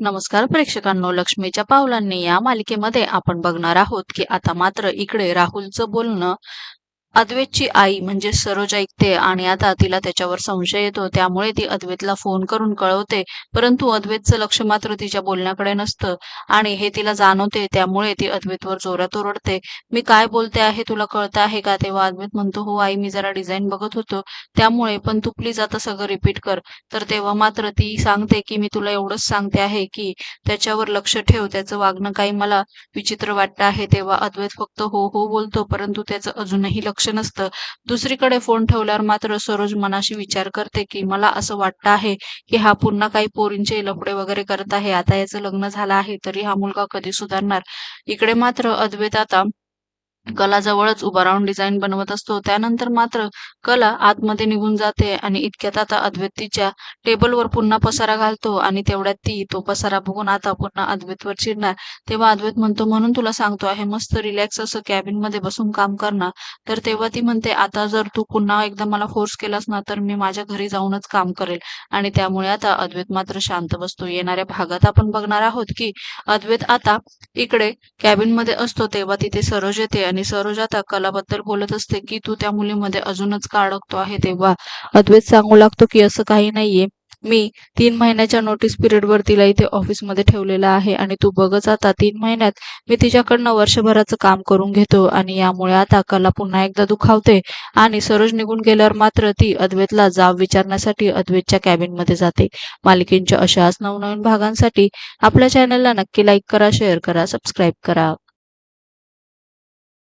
नमस्कार प्रेक्षकांनो लक्ष्मीच्या पावलांनी या मालिकेमध्ये आपण बघणार आहोत की आता मात्र इकडे राहुलचं बोलणं अद्वैतची आई म्हणजे सरोज ऐकते आणि आता तिला त्याच्यावर संशय येतो. त्यामुळे ती अद्वैतला फोन करून कळवते. परंतु अद्वैतचं लक्ष मात्र तिच्या बोलण्याकडे नसतं आणि हे तिला जाणवते. त्यामुळे ती अद्वैतवर जोरात ओरडते. मी काय बोलते आहे? तुला कळतं आहे का? तेव्हा अद्वैत म्हणतो हो आई मी जरा डिझाईन बघत होतो. त्यामुळे पण तू प्लीज आता सगळं रिपीट कर. तर तेव्हा मात्र ती सांगते की मी तुला एवढंच सांगते आहे की त्याच्यावर लक्ष ठेव. त्याचं वागणं काही मला विचित्र वाटतं आहे. तेव्हा अद्वैत फक्त हो हो बोलतो. परंतु त्याचं अजूनही लक्ष नसतं. दुसरीकडे फोन ठेवल्यावर मात्र सरोज मनाशी विचार करते की मला असं वाटतं आहे की हा पुन्हा काही पोरींचे लपडे वगैरे करत आहे. आता याचं लग्न झालं आहे तरी हा मुलगा कधी सुधारणार? इकडे मात्र अद्वैत आता कलाजवळच उभा राहून डिझाईन बनवत असतो. त्यानंतर मात्र कला आतमध्ये निघून जाते आणि इतक्यात आता अद्वैत तिच्या टेबलवर पुन्हा पसारा घालतो आणि तेवढ्यात ती तो पसारा बघून आता पुन्हा अद्वैतवर चिडणार. तेव्हा अद्वैत म्हणतो म्हणून तुला सांगतो आहे मस्त रिलॅक्स असं कॅबिनमध्ये बसून काम करणार. तर तेव्हा ती म्हणते आता जर तू पुन्हा एकदा मला फोर्स केलास ना तर मी माझ्या घरी जाऊनच काम करेल. आणि त्यामुळे आता अद्वैत मात्र शांत बसतो. येणाऱ्या भागात आपण बघणार आहोत की अद्वैत आता इकडे कॅबिनमध्ये असतो तेव्हा तिथे सरोज येते आणि सरोज आता कलाबद्दल बोलत असते की तू त्या मुलीमध्ये अजूनच का अडकतो आहे तेव्हा. अद्वैत सांगू लागतो की असं काही नाहीये. मी तीन महिन्याच्या नोटीस पिरियडवर तिला इथे ऑफिसमध्ये ठेवलेलं आहे आणि तू बघच आता तीन महिन्यात मी तिच्याकडनं वर्षभराचं काम करून घेतो आणि यामुळे आता कला पुन्हा एकदा दुखावते. आणि सरोज निघून गेल्यावर मात्र ती अद्वैतला जाब विचारण्यासाठी अद्वैतच्या कॅबिनमध्ये जाते. मालिकेंच्या अशाच नवनवीन भागांसाठी आपल्या चॅनलला नक्की लाईक करा शेअर करा सबस्क्राईब करा.